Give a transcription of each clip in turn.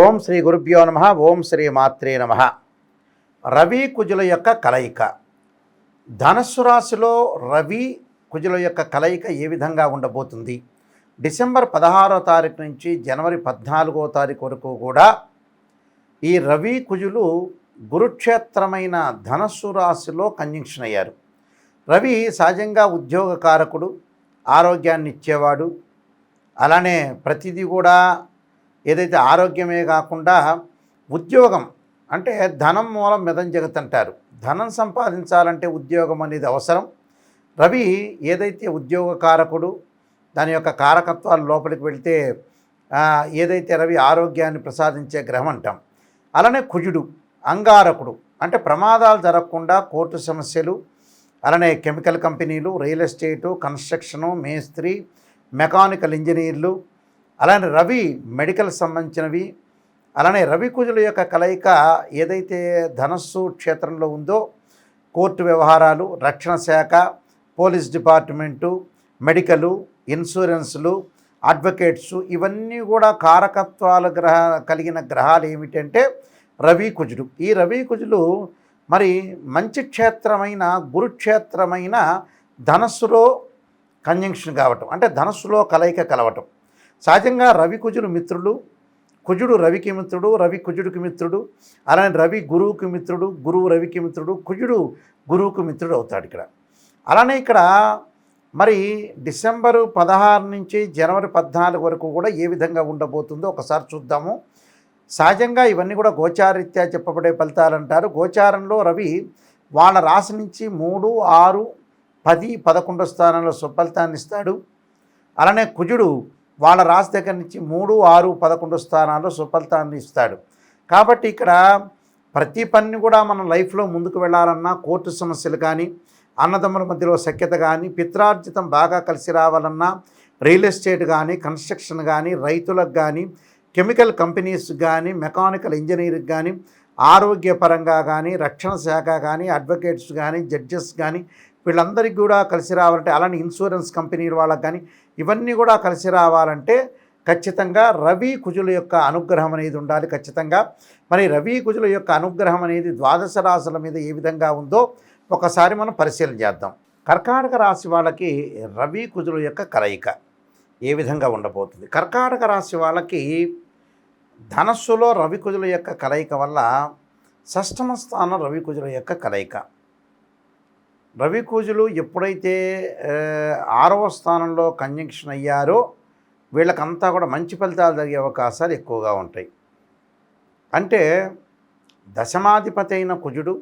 ఓం శ్రీ గురుభ్యో నమ ఓం శ్రీ మాత్రే నమ. రవి కుజుల యొక్క కలయిక. ధనస్సు రాశిలో రవి కుజుల యొక్క కలయిక ఏ విధంగా ఉండబోతుంది? డిసెంబర్ పదహారో తారీఖు నుంచి జనవరి పద్నాలుగో తారీఖు వరకు కూడా ఈ రవి కుజులు గురుక్షేత్రమైన ధనస్సు రాశిలో కంజంక్షన్ అయ్యారు. రవి సహజంగా ఉద్యోగకారకుడు ఆరోగ్యాన్ని ఇచ్చేవాడు. అలానే ప్రతిదీ కూడా ఏదైతే ఆరోగ్యమే కాకుండా ఉద్యోగం అంటే ధనం మూలం మెదం జగత్ అంటారు ధనం సంపాదించాలంటే ఉద్యోగం అనేది అవసరం. రవి ఏదైతే ఉద్యోగకారకుడు దాని యొక్క కారకత్వాలు లోపలికి వెళితే ఏదైతే రవి ఆరోగ్యాన్ని ప్రసాదించే గ్రహం అంటాం అలానే కుజుడు అంగారకుడు అంటే ప్రమాదాలు జరగకుండా కోర్టు సమస్యలు అలానే కెమికల్ కంపెనీలు రియల్ ఎస్టేటు కన్స్ట్రక్షను మేస్త్రి మెకానికల్ ఇంజనీర్లు అలానే రవి మెడికల్ సంబంధించినవి అలానే రవి కుజుల యొక్క కలయిక ఏదైతే ధనస్సు క్షేత్రంలో ఉందో కోర్టు వ్యవహారాలు రక్షణ శాఖ పోలీస్ డిపార్ట్మెంటు మెడికలు ఇన్సూరెన్సులు అడ్వకేట్స్ ఇవన్నీ కూడా కారకత్వాలు గ్రహ కలిగిన గ్రహాలు ఏమిటంటే రవి కుజుడు. ఈ రవి కుజులు మరి మంచి క్షేత్రమైన గురుక్షేత్రమైన ధనస్సులో కంజంక్షన్ కావటం. అంటే ధనస్సులో కలయిక కలవటం. సహజంగా రవి కుజులు మిత్రులు కుజుడు రవికి మిత్రుడు రవి కుజుడికి మిత్రుడు అలానే రవి గురువుకి మిత్రుడు గురువు రవికి మిత్రుడు కుజుడు గురువుకు మిత్రుడు అవుతాడు ఇక్కడ. అలానే ఇక్కడ మరి డిసెంబరు పదహారు నుంచి జనవరి పద్నాలుగు వరకు కూడా ఏ విధంగా ఉండబోతుందో ఒకసారి చూద్దాము. సహజంగా ఇవన్నీ కూడా గోచారీత్యా చెప్పబడే ఫలితాలు అంటారు. గోచారంలో రవి వాళ్ళ రాశి నుంచి మూడు ఆరు పది పదకొండో స్థానంలో సుఫలితాన్ని ఇస్తాడు. అలానే కుజుడు వాళ్ళ రాశి దగ్గర నుంచి మూడు ఆరు పదకొండు స్థానాల్లో సుఫలితాన్ని ఇస్తాడు. కాబట్టి ఇక్కడ ప్రతి పని కూడా మనం లైఫ్లో ముందుకు వెళ్ళాలన్నా కోర్టు సమస్యలు కానీ అన్నదమ్ముల మధ్యలో సఖ్యత కానీ పిత్రార్జితం బాగా కలిసి రావాలన్నా రియల్ ఎస్టేట్ కానీ కన్స్ట్రక్షన్ కానీ రైతులకు కానీ కెమికల్ కంపెనీస్ కానీ మెకానికల్ ఇంజనీరింగ్ కానీ ఆరోగ్యపరంగా కానీ రక్షణ శాఖ కానీ అడ్వకేట్స్ కానీ జడ్జెస్ కానీ వీళ్ళందరికీ కూడా కలిసి రావాలంటే అలానే ఇన్సూరెన్స్ కంపెనీల వాళ్ళకి కానీ ఇవన్నీ కూడా కలిసి రావాలంటే ఖచ్చితంగా రవి కుజుల యొక్క అనుగ్రహం అనేది ఉండాలి ఖచ్చితంగా. మరి రవి కుజుల యొక్క అనుగ్రహం అనేది ద్వాదశ రాశుల మీద ఏ విధంగా ఉందో ఒకసారి మనం పరిశీలన చేద్దాం. కర్కాటక రాశి వాళ్ళకి రవి కుజుల యొక్క కలయిక ఏ విధంగా ఉండబోతుంది? కర్కాటక రాశి వాళ్ళకి ధనస్సులో రవి కుజుల యొక్క కలయిక వల్ల షష్టమ స్థానం రవి కుజుల యొక్క కలయిక. రవి కూజులు ఎప్పుడైతే ఆరవ స్థానంలో కంజంక్షన్ అయ్యారో వీళ్ళకంతా కూడా మంచి ఫలితాలు జరిగే అవకాశాలు ఎక్కువగా ఉంటాయి. అంటే దశమాధిపతి అయిన కుజుడు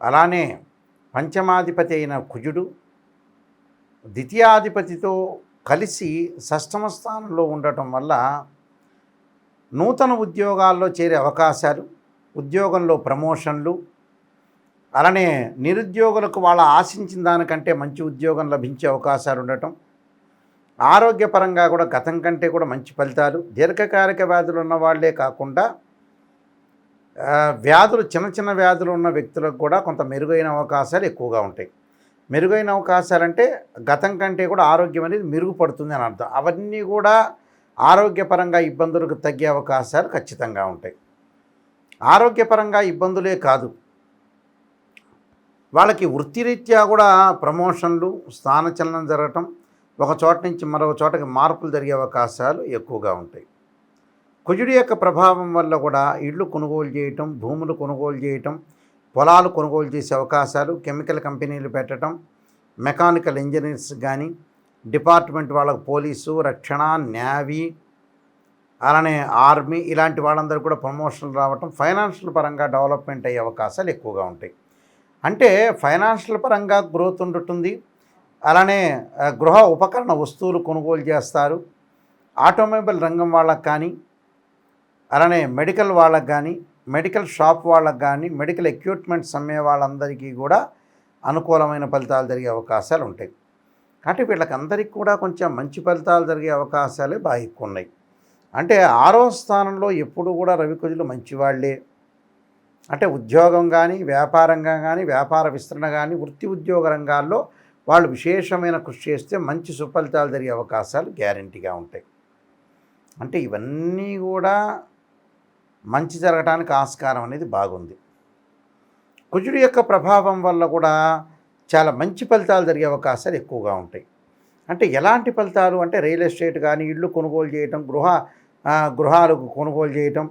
అలానే పంచమాధిపతి అయిన కుజుడు ద్వితీయాధిపతితో కలిసి షష్టమ స్థానంలో ఉండటం వల్ల నూతన ఉద్యోగాల్లో చేరే అవకాశాలు ఉద్యోగంలో ప్రమోషన్లు అలానే నిరుద్యోగులకు వాళ్ళ ఆశించిన దానికంటే మంచి ఉద్యోగం లభించే అవకాశాలు ఉండటం ఆరోగ్యపరంగా కూడా గతం కంటే కూడా మంచి ఫలితాలు దీర్ఘకాలిక వ్యాధులు ఉన్న వాళ్ళే కాకుండా వ్యాధులు చిన్న చిన్న వ్యాధులు ఉన్న వ్యక్తులకు కూడా కొంత మెరుగైన అవకాశాలు ఎక్కువగా ఉంటాయి. మెరుగైన అవకాశాలంటే గతం కంటే కూడా ఆరోగ్యం అనేది మెరుగుపడుతుంది అని అర్థం. అవన్నీ కూడా ఆరోగ్యపరంగా ఇబ్బందులకు తగ్గే అవకాశాలు ఖచ్చితంగా ఉంటాయి. ఆరోగ్యపరంగా ఇబ్బందులే కాదు. వాళ్ళకి వృత్తిరీత్యా కూడా ప్రమోషన్లు స్థానచలనం జరగటం ఒక చోట నుంచి మరొక చోటకి మార్పులు జరిగే అవకాశాలు ఎక్కువగా ఉంటాయి. కుజుడి యొక్క ప్రభావం వల్ల కూడా ఇళ్ళు కొనుగోలు చేయటం భూములు కొనుగోలు చేయటం పొలాలు కొనుగోలు చేసే అవకాశాలు కెమికల్ కంపెనీలు పెట్టడం మెకానికల్ ఇంజనీర్స్ కానీ డిపార్ట్మెంట్ వాళ్ళకు పోలీసు రక్షణ నేవీ అలానే ఆర్మీ ఇలాంటి వాళ్ళందరూ కూడా ప్రమోషన్లు రావటం ఫైనాన్షియల్ పరంగా డెవలప్మెంట్ అయ్యే అవకాశాలు ఎక్కువగా ఉంటాయి. అంటే ఫైనాన్షియల్ పరంగా గ్రోత్ ఉండుతుంది అలానే గృహ ఉపకరణ వస్తువులు కొనుగోలు చేస్తారు. ఆటోమొబైల్ రంగం వాళ్ళకు కానీ అలానే మెడికల్ వాళ్ళకు కానీ మెడికల్ షాప్ వాళ్ళకు కానీ మెడికల్ ఎక్విప్మెంట్స్ అమ్మే వాళ్ళందరికీ కూడా అనుకూలమైన ఫలితాలు జరిగే అవకాశాలు ఉంటాయి. కాబట్టి వీళ్ళకందరికీ కూడా కొంచెం మంచి ఫలితాలు జరిగే అవకాశాలే బాగా ఎక్కువ ఉన్నాయి. అంటే ఆరో స్థానంలో ఎప్పుడు కూడా రవికుజులు మంచివాళ్ళే. అంటే ఉద్యోగం కానీ వ్యాపారంగా కానీ వ్యాపార విస్తరణ కానీ వృత్తి ఉద్యోగ రంగాల్లో వాళ్ళు విశేషమైన కృషి చేస్తే మంచి సుఫలితాలు జరిగే అవకాశాలు గ్యారంటీగా ఉంటాయి. అంటే ఇవన్నీ కూడా మంచి జరగటానికి ఆస్కారం అనేది బాగుంది. కుజుడి యొక్క ప్రభావం వల్ల కూడా చాలా మంచి ఫలితాలు జరిగే అవకాశాలు ఎక్కువగా ఉంటాయి. అంటే ఎలాంటి ఫలితాలు అంటే రియల్ ఎస్టేట్ కానీ ఇళ్ళు కొనుగోలు చేయటం గృహ గృహాలకు కొనుగోలు చేయటం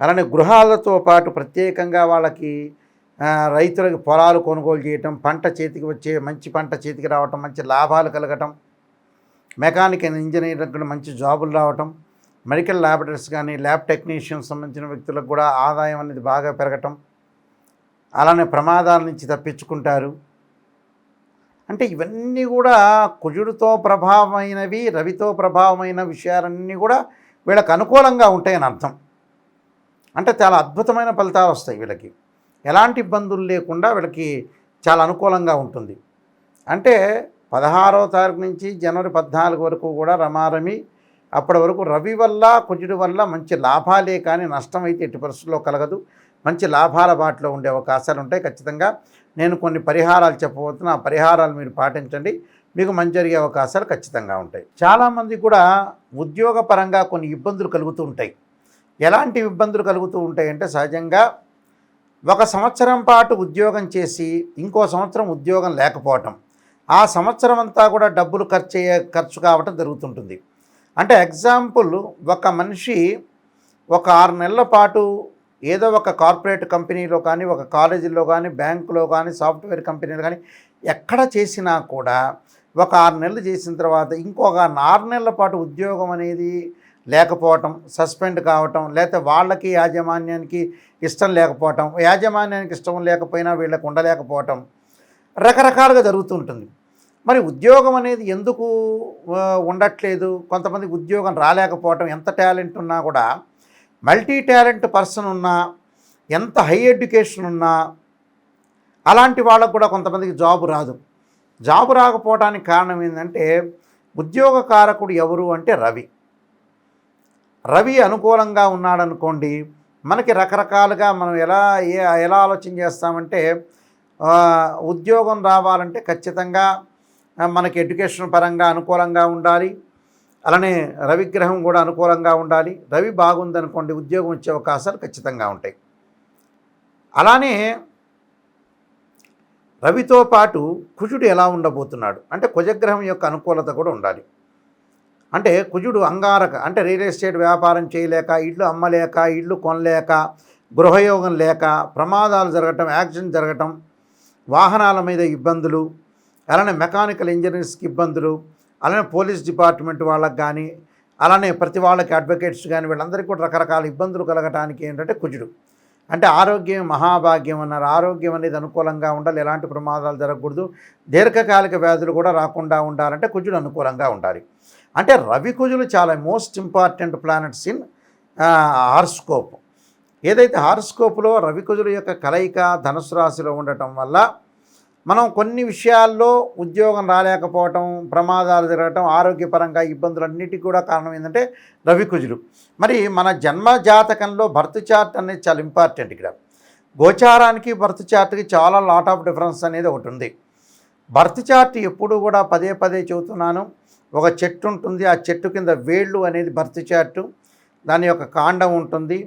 అలానే గృహాలతో పాటు ప్రత్యేకంగా వాళ్ళకి రైతులకు పొలాలు కొనుగోలు చేయటం పంట చేతికి వచ్చే మంచి పంట చేతికి రావటం మంచి లాభాలు కలగటం మెకానికల్ ఇంజనీరింగ్ మంచి జాబులు రావటం మెడికల్ ల్యాబరేటరీస్ కానీ ల్యాబ్ టెక్నీషియన్స్ సంబంధించిన వ్యక్తులకు కూడా ఆదాయం అనేది బాగా పెరగటం అలానే ప్రమాదాల నుంచి తప్పించుకుంటారు. అంటే ఇవన్నీ కూడా కుజుడితో ప్రభావమైనవి రవితో ప్రభావమైన విషయాలన్నీ కూడా వీళ్ళకు అనుకూలంగా ఉంటాయని అర్థం. అంటే చాలా అద్భుతమైన ఫలితాలు వస్తాయి వీళ్ళకి. ఎలాంటి ఇబ్బందులు లేకుండా వీళ్ళకి చాలా అనుకూలంగా ఉంటుంది. అంటే పదహారవ తారీఖు నుంచి జనవరి పద్నాలుగు వరకు కూడా రమారమి అప్పటి వరకు రవి వల్ల కుజుడి వల్ల మంచి లాభాలే కానీ నష్టం అయితే ఎట్టి పరిస్థితుల్లో కలగదు. మంచి లాభాల బాటలో ఉండే అవకాశాలు ఉంటాయి ఖచ్చితంగా. నేను కొన్ని పరిహారాలు చెప్పబోతున్నా ఆ పరిహారాలు మీరు పాటించండి. మీకు మంచి జరిగే అవకాశాలు ఖచ్చితంగా ఉంటాయి. చాలామంది కూడా ఉద్యోగపరంగా కొన్ని ఇబ్బందులు కలుగుతూ ఉంటాయి. ఎలాంటి ఇబ్బందులు కలుగుతూ ఉంటాయంటే సహజంగా ఒక సంవత్సరం పాటు ఉద్యోగం చేసి ఇంకో సంవత్సరం ఉద్యోగం లేకపోవటం. ఆ సంవత్సరం అంతా కూడా డబ్బులు ఖర్చు అయ్యే ఖర్చు కావటం జరుగుతుంటుంది. అంటే ఎగ్జాంపుల్ ఒక మనిషి ఒక ఆరు నెలల పాటు ఏదో ఒక కార్పొరేట్ కంపెనీలో కానీ ఒక కాలేజీలో కానీ బ్యాంకులో కానీ సాఫ్ట్వేర్ కంపెనీలో కానీ ఎక్కడ చేసినా కూడా ఒక ఆరు నెలలు చేసిన తర్వాత ఇంకొక ఆరు నెలల పాటు ఉద్యోగం అనేది లేకపోవటం సస్పెండ్ కావటం లేకపోతే వాళ్ళకి యాజమాన్యానికి ఇష్టం లేకపోవటం యాజమాన్యానికి ఇష్టం లేకపోయినా వీళ్ళకి ఉండలేకపోవటం రకరకాలుగా జరుగుతుంటుంది మరి ఉద్యోగం అనేది ఎందుకు ఉండట్లేదు? కొంతమందికి ఉద్యోగం రాలేకపోవటం ఎంత టాలెంట్ ఉన్నా కూడా మల్టీ టాలెంట్ పర్సన్ ఉన్నా ఎంత హై ఎడ్యుకేషన్ ఉన్నా అలాంటి వాళ్ళకు కూడా కొంతమందికి జాబు రాదు. జాబు రాకపోవడానికి కారణం ఏంటంటే ఉద్యోగ కారకుడు ఎవరు అంటే రవి. రవి అనుకూలంగా ఉన్నాడనుకోండి మనకి రకరకాలుగా మనం ఎలా ఏ ఎలా ఆలోచన చేస్తామంటే ఉద్యోగం రావాలంటే ఖచ్చితంగా మనకి ఎడ్యుకేషన్ పరంగా అనుకూలంగా ఉండాలి. అలానే రవిగ్రహం కూడా అనుకూలంగా ఉండాలి. రవి బాగుందనుకోండి ఉద్యోగం వచ్చే అవకాశాలు ఖచ్చితంగా ఉంటాయి. అలానే రవితో పాటు కుజుడు ఎలా ఉండబోతున్నాడు? అంటే కుజగ్రహం యొక్క అనుకూలత కూడా ఉండాలి. అంటే కుజుడు అంగారక అంటే రియల్ ఎస్టేట్ వ్యాపారం చేయలేక ఇళ్ళు అమ్మలేక ఇళ్ళు కొనలేక గృహయోగం లేక ప్రమాదాలు జరగటం యాక్సిడెంట్ జరగటం వాహనాల మీద ఇబ్బందులు అలానే మెకానికల్ ఇంజనీర్స్కి ఇబ్బందులు అలానే పోలీస్ డిపార్ట్మెంట్ వాళ్ళకి కానీ అలానే ప్రతి వాళ్ళకి అడ్వకేట్స్ కానీ వీళ్ళందరికీ కూడా రకరకాల ఇబ్బందులు కలగటానికి ఏంటంటే కుజుడు. అంటే ఆరోగ్యం మహాభాగ్యం అన్నారు. ఆరోగ్యం అనేది అనుకూలంగా ఉండాలి. ఎలాంటి ప్రమాదాలు జరగకూడదు. దీర్ఘకాలిక వ్యాధులు కూడా రాకుండా ఉండాలంటే కుజుడు అనుకూలంగా ఉండాలి. అంటే రవి కుజులు చాలా most important planets in horoscope. ఏదైతే హార్స్కోప్లో రవి కుజుల యొక్క కలయిక ధనుసు రాశిలో ఉండటం వల్ల మనం కొన్ని విషయాల్లో ఉద్యోగం రాలేకపోవటం ప్రమాదాలు జరగటం ఆరోగ్యపరంగా ఇబ్బందులన్నిటికీ కూడా కారణం ఏంటంటే రవికుజులు మరి మన జన్మ జాతకంలో బర్త్ చార్ట్ అనేది చాలా ఇంపార్టెంట్ ఇక్కడ. గోచారానికి బర్త్ చార్ట్కి చాలా లాట్ ఆఫ్ డిఫరెన్స్ అనేది ఒకటి ఉంది. బర్త్ చార్ట్ ఎప్పుడు కూడా పదే పదే చెబుతున్నాను. ఒక చెట్టు ఉంటుంది ఆ చెట్టు కింద వేళ్ళు అనేది బర్త్ చార్టు. దాని యొక్క కాండం ఉంటుంది.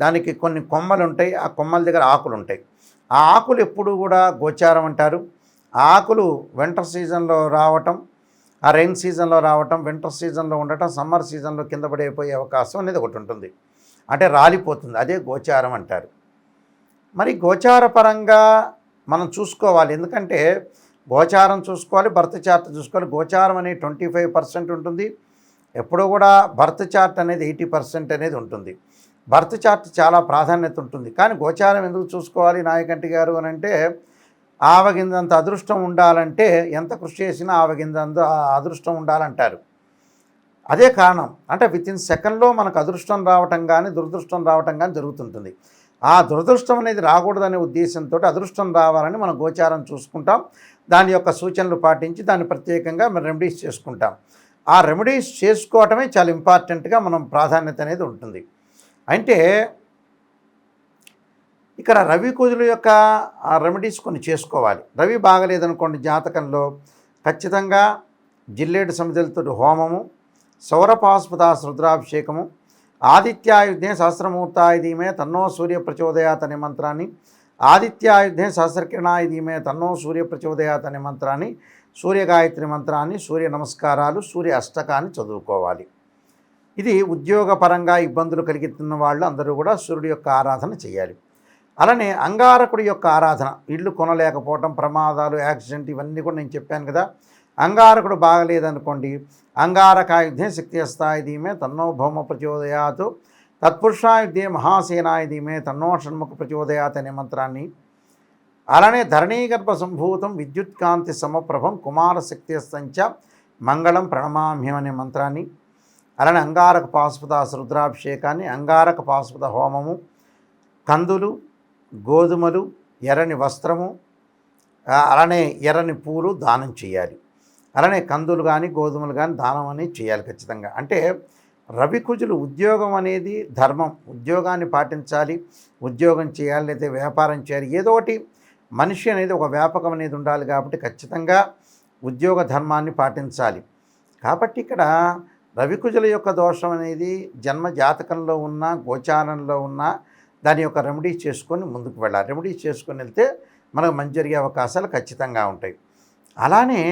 దానికి కొన్ని కొమ్మలు ఉంటాయి. ఆ కొమ్మల దగ్గర ఆకులు ఉంటాయి. ఆ ఆకులు ఎప్పుడు కూడా గోచారం అంటారు. ఆ ఆకులు వింటర్ సీజన్లో రావటం ఆ రైన్ సీజన్లో రావటం వింటర్ సీజన్లో ఉండటం సమ్మర్ సీజన్లో కింద పడిపోయే అవకాశం అనేది ఒకటి ఉంటుంది. అంటే రాలిపోతుంది. అదే గోచారం అంటారు. మరి గోచార పరంగా మనం చూసుకోవాలి. ఎందుకంటే గోచారం చూసుకోవాలి భర్త చార్ట్ చూసుకోవాలి. గోచారం అనేది ట్వంటీ ఫైవ్ పర్సెంట్ ఉంటుంది. ఎప్పుడూ కూడా భర్త చార్ట్ అనేది ఎయిటీ పర్సెంట్ అనేది ఉంటుంది. భర్త చార్ట్ చాలా ప్రాధాన్యత ఉంటుంది. కానీ గోచారం ఎందుకు చూసుకోవాలి నాయకంటి గారు అని అంటే ఆవగిందంత అదృష్టం ఉండాలంటే ఎంత కృషి చేసినా ఆవగిందంత అదృష్టం ఉండాలంటారు. అదే కారణం. అంటే విత్ ఇన్ సెకండ్లో మనకు అదృష్టం రావటం కానీ దురదృష్టం రావటం కానీ జరుగుతుంటుంది. ఆ దురదృష్టం అనేది రాకూడదనే ఉద్దేశంతో అదృష్టం రావాలని మనం గోచారం చూసుకుంటాం. దాని యొక్క సూచనలు పాటించి దాన్ని ప్రత్యేకంగా మనం రెమెడీస్ చేసుకుంటాం. ఆ రెమెడీస్ చేసుకోవటమే చాలా ఇంపార్టెంట్గా మనం ప్రాధాన్యత అనేది ఉంటుంది. అంటే ఇక్కడ రవి కుజుల యొక్క రెమెడీస్ కొన్ని చేసుకోవాలి. రవి బాగలేదనుకోండి జాతకంలో ఖచ్చితంగా జిల్లేడు సమితలతో హోమము సౌరపాస్పద రుద్రాభిషేకము ఆదిత్యాయుధే సహస్రమూర్తాయుధీమే తన్నో సూర్య ప్రచోదయాత్ అనే మంత్రాన్ని ఆదిత్యాయుధే సహస్రకిరణాయుధీమే తన్నో సూర్య ప్రచోదయాత్ అనే మంత్రాన్ని సూర్యగాయత్రి మంత్రాన్ని సూర్య నమస్కారాలు సూర్య అష్టకాన్ని చదువుకోవాలి. ఇది ఉద్యోగపరంగా ఇబ్బందులు కలిగిస్తున్న వాళ్ళు అందరూ కూడా సూర్యుడి యొక్క ఆరాధన చేయాలి. అలానే అంగారకుడి యొక్క ఆరాధన ఇల్లు కొనలేకపోవటం ప్రమాదాలు యాక్సిడెంట్ ఇవన్నీ కూడా నేను చెప్పాను కదా. అంగారకుడు బాగలేదనుకోండి అంగారకాయుధే శక్తి హస్తాయుధీమే తన్నో భౌమ ప్రచోదయాత్ తత్పురుషాయుధే మహాసేనాయుధీమే తన్నో షణ్ముఖ ప్రచోదయాత్ అనే మంత్రాన్ని. అలానే ధరణీగర్భ సంభూతం విద్యుత్ కాంతి సమప్రభం కుమార శక్తిస్తంచ మంగళం ప్రణమామ్యం అనే మంత్రాన్ని. అలానే అంగారక పాశుపత రుద్రాభిషేకాన్ని అంగారక పాశుపత హోమము కందులు గోధుమలు ఎర్రని వస్త్రము అలానే ఎర్రని పూలు దానం చేయాలి. అలానే కందులు కానీ గోధుమలు కానీ దానం అనేది చేయాలి ఖచ్చితంగా. అంటే రవి కుజులు ఉద్యోగం అనేది ధర్మం. ఉద్యోగాన్ని పాటించాలి ఉద్యోగం చేయాలి లేదా వ్యాపారం చేయాలి. ఏదో ఒకటి మనిషి అనేది ఒక వ్యాపకం అనేది ఉండాలి కాబట్టి ఖచ్చితంగా ఉద్యోగ ధర్మాన్ని పాటించాలి. కాబట్టి ఇక్కడ రవికుజుల యొక్క దోషం అనేది జన్మ జాతకంలో ఉన్న గోచారంలో ఉన్న దాని యొక్క రెమెడీ చేసుకొని ముందుకు వెళ్ళాలి. రెమెడీ చేసుకొని వెళ్తే మనకు మంచి జరిగే అవకాశాలు ఖచ్చితంగా ఉంటాయి. అలానే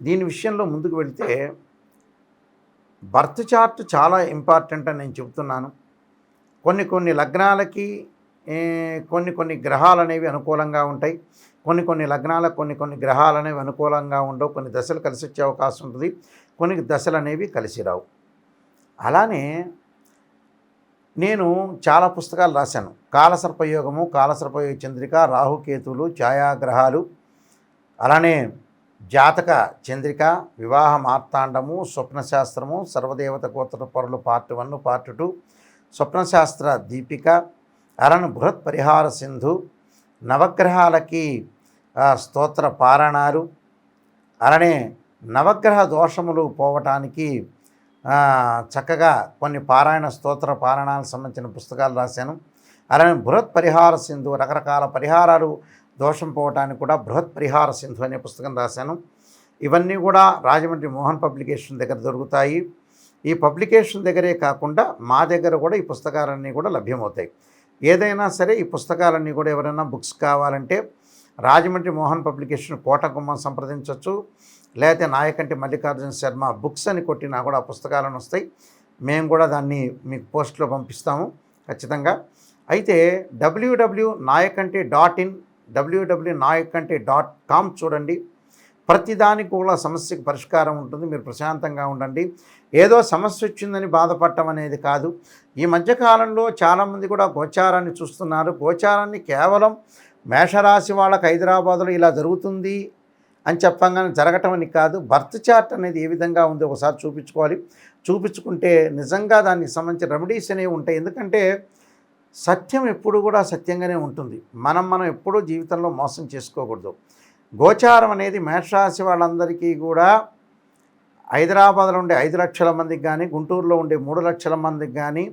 దీని విషయంలో ముందుకు వెళితే బర్త్ చార్ట్ చాలా ఇంపార్టెంట్ అని నేను చెబుతున్నాను. కొన్ని కొన్ని లగ్నాలకి కొన్ని కొన్ని గ్రహాలు అనేవి అనుకూలంగా ఉంటాయి. కొన్ని కొన్ని లగ్నాలకు కొన్ని కొన్ని గ్రహాలు అనేవి అనుకూలంగా ఉండవు. కొన్ని దశలు కలిసి వచ్చే అవకాశం ఉంటుంది. కొన్ని దశలు అనేవి కలిసి రావు. అలానే నేను చాలా పుస్తకాలు రాశాను. కాలసర్పయోగము కాలసర్పయోగ చంద్రిక రాహుకేతువులు ఛాయాగ్రహాలు అలానే జాతక చంద్రిక వివాహ మార్తాండము స్వప్నశాస్త్రము సర్వదేవత గోత్ర పొరలు పార్ట్ వన్ పార్ట్ టూ స్వప్నశాస్త్ర దీపిక అరణ్ బృహత్ పరిహార సింధు నవగ్రహాలకి స్తోత్ర పారాయణాలు. అలానే నవగ్రహ దోషములు పోవటానికి చక్కగా కొన్ని పారాయణ స్తోత్ర పారాయణాలకు సంబంధించిన పుస్తకాలు రాశాను. అలానే బృహత్ పరిహార సింధు రకరకాల పరిహారాలు దోషం పోవటానికి కూడా బృహత్ పరిహార సింధు అనే పుస్తకం రాశాను. ఇవన్నీ కూడా రాజమండ్రి మోహన్ పబ్లికేషన్ దగ్గర దొరుకుతాయి. ఈ పబ్లికేషన్ దగ్గరే కాకుండా మా దగ్గర కూడా ఈ పుస్తకాలన్నీ కూడా లభ్యమవుతాయి. ఏదైనా సరే ఈ పుస్తకాలన్నీ కూడా ఎవరైనా బుక్స్ కావాలంటే రాజమండ్రి మోహన్ పబ్లికేషన్ కోటగుమ్మం సంప్రదించవచ్చు. లేకపోతే నాయకంటి మల్లికార్జున శర్మ బుక్స్ అని కొట్టినా కూడా ఆ పుస్తకాలను వస్తాయి. మేము కూడా దాన్ని మీకు పోస్ట్లో పంపిస్తాము. ఖచ్చితంగా. అయితే W W Nayakanti dot in W W Nayakanti dot com చూడండి. ప్రతిదానికి కూడా సమస్యకు పరిష్కారం ఉంటుంది. మీరు ప్రశాంతంగా ఉండండి. ఏదో సమస్య వచ్చిందని బాధపడటం అనేది కాదు. ఈ మధ్యకాలంలో చాలామంది కూడా గోచారాన్ని చూస్తున్నారు. గోచారాన్ని కేవలం మేషరాశి వాళ్ళకి హైదరాబాద్లో ఇలా జరుగుతుంది అని చెప్పంగానే జరగటం అని కాదు. బర్త్ చార్ట్ అనేది ఏ విధంగా ఉందో ఒకసారి చూపించుకోవాలి. చూపించుకుంటే నిజంగా దానికి సంబంధించిన రెమెడీస్ అనేవి ఉంటాయి. ఎందుకంటే సత్యం ఎప్పుడు కూడా సత్యంగానే ఉంటుంది. మనం మనం ఎప్పుడూ జీవితంలో మోసం చేసుకోకూడదు. గోచారం అనేది మేషరాశి వాళ్ళందరికీ కూడా హైదరాబాద్లో ఉండే ఐదు లక్షల మందికి కానీ గుంటూరులో ఉండే మూడు లక్షల మందికి కానీ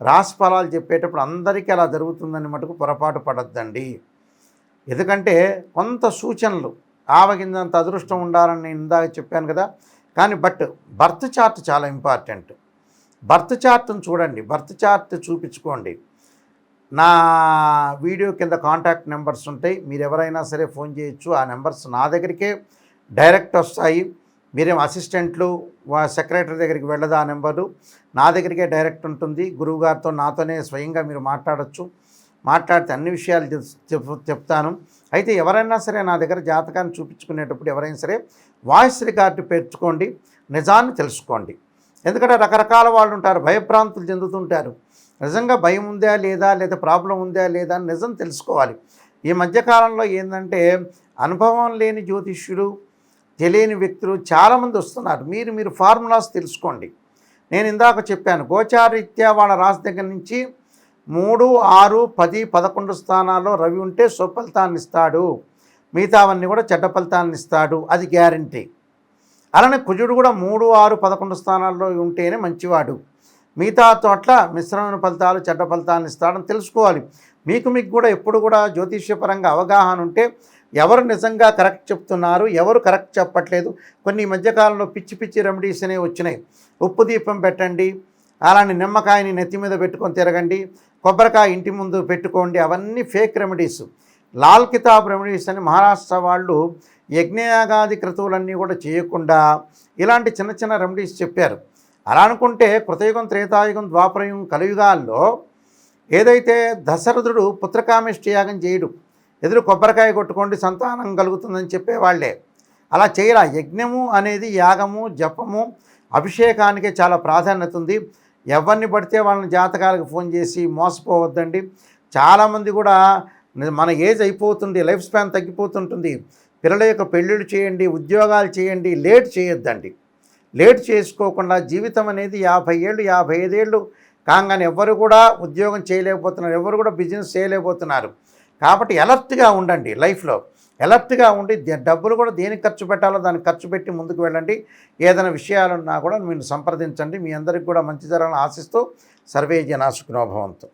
రాసి ఫలాలు చెప్పేటప్పుడు అందరికీ అలా జరుగుతుందని మటుకు పొరపాటు పడద్దండి. ఎందుకంటే కొంత సూచనలు ఆవగిందంత అదృష్టం ఉండాలని నేను ఇందాక చెప్పాను కదా. కానీ బట్ బర్త్ చార్ట్ చాలా ఇంపార్టెంట్. బర్త్ చార్ట్ని చూడండి. బర్త్ చార్ట్ చూపించుకోండి. నా వీడియో కింద కాంటాక్ట్ నెంబర్స్ ఉంటాయి. మీరు ఎవరైనా సరే ఫోన్ చేయొచ్చు. ఆ నెంబర్స్ నా దగ్గరికే డైరెక్ట్ వస్తాయి. మీరేం అసిస్టెంట్లు సెక్రటరీ దగ్గరికి వెళ్ళదు ఆ నెంబరు. నా దగ్గరికే డైరెక్ట్ ఉంటుంది. గురువుగారితో నాతోనే స్వయంగా మీరు మాట్లాడచ్చు. మాట్లాడితే అన్ని విషయాలు చెప్- చెప్తాను. అయితే ఎవరైనా సరే నా దగ్గర జాతకాన్ని చూపించుకునేటప్పుడు ఎవరైనా సరే వాయిస్ రికార్డు పెంచుకోండి నిజాన్ని తెలుసుకోండి. ఎందుకంటే రకరకాల వాళ్ళు ఉంటారు భయభ్రాంతులు చెందుతుంటారు. నిజంగా భయం ఉందా లేదా లేదా ప్రాబ్లం ఉందా లేదా అని నిజం తెలుసుకోవాలి. ఈ మధ్యకాలంలో ఏంటంటే అనుభవం లేని జ్యోతిష్యులు తెలియని వ్యక్తులు చాలామంది వస్తున్నారు. మీరు మీరు ఫార్ములాస్ తెలుసుకోండి. నేను ఇందాక చెప్పాను గోచారీత్యా వాళ్ళ రాశి దగ్గర నుంచి మూడు ఆరు పది పదకొండు స్థానాల్లో రవి ఉంటే స్వఫలితాన్ని ఇస్తాడు మిగతావన్నీ కూడా చెడ్డ ఫలితాన్ని ఇస్తాడు అది గ్యారంటీ. అలానే కుజుడు కూడా మూడు ఆరు పదకొండు స్థానాల్లో ఉంటేనే మంచివాడు. మిగతా చోట్ల మిశ్రమైన ఫలితాలు చెడ్డ ఫలితాలను ఇస్తాడని తెలుసుకోవాలి. మీకు మీకు కూడా ఎప్పుడు కూడా జ్యోతిష్యపరంగా అవగాహన ఉంటే ఎవరు నిజంగా కరెక్ట్ చెప్తున్నారు ఎవరు కరెక్ట్ చెప్పట్లేదు కొన్ని మధ్యకాలంలో పిచ్చి పిచ్చి రెమెడీస్ అనేవి వచ్చినాయి. ఉప్పు దీపం పెట్టండి అలానే నిమ్మకాయని నెత్తి మీద పెట్టుకొని తిరగండి కొబ్బరికాయ ఇంటి ముందు పెట్టుకోండి. అవన్నీ fake remedies Lal Kitab remedies అని మహారాష్ట్ర వాళ్ళు యజ్ఞయాగాది క్రతువులన్నీ కూడా చేయకుండా ఇలాంటి చిన్న చిన్న రెమెడీస్ చెప్పారు. అలా అనుకుంటే కృతయుగం త్రేతాయుగం ద్వాపరయుగం కలియుగాల్లో ఏదైతే దశరథుడు పుత్రకామిష్టి యాగం చేయడు. ఎదురు కొబ్బరికాయ కొట్టుకోండి సంతానం కలుగుతుందని చెప్పేవాళ్ళే. అలా చేయరా యజ్ఞము అనేది యాగము జపము అభిషేకానికే చాలా ప్రాధాన్యత ఉంది. ఎవరిని పడితే వాళ్ళని జాతకాలకు ఫోన్ చేసి మోసపోవద్దండి. చాలామంది కూడా మన ఏజ్ అయిపోతుంది లైఫ్ స్పాన్ తగ్గిపోతుంటుంది. పిల్లల యొక్క పెళ్ళిళ్ళు చేయండి ఉద్యోగాలు చేయండి లేట్ చేయొద్దండి. లేట్ చేసుకోకుండా జీవితం అనేది యాభై ఏళ్ళు యాభై ఐదేళ్ళు కాగానే ఎవరు కూడా ఉద్యోగం చేయలేకపోతున్నారు ఎవరు కూడా బిజినెస్ చేయలేకపోతున్నారు. కాబట్టి అలర్ట్గా ఉండండి లైఫ్లో. ఎలర్ట్గా ఉండి డబ్బులు కూడా దేనికి ఖర్చు పెట్టాలో దాన్ని ఖర్చు పెట్టి ముందుకు వెళ్ళండి. ఏదైనా విషయాలున్నా కూడా మీరు సంప్రదించండి. మీ అందరికి కూడా మంచి జరగాలని ఆశిస్తూ సర్వే జనా సుఖినోభవంతు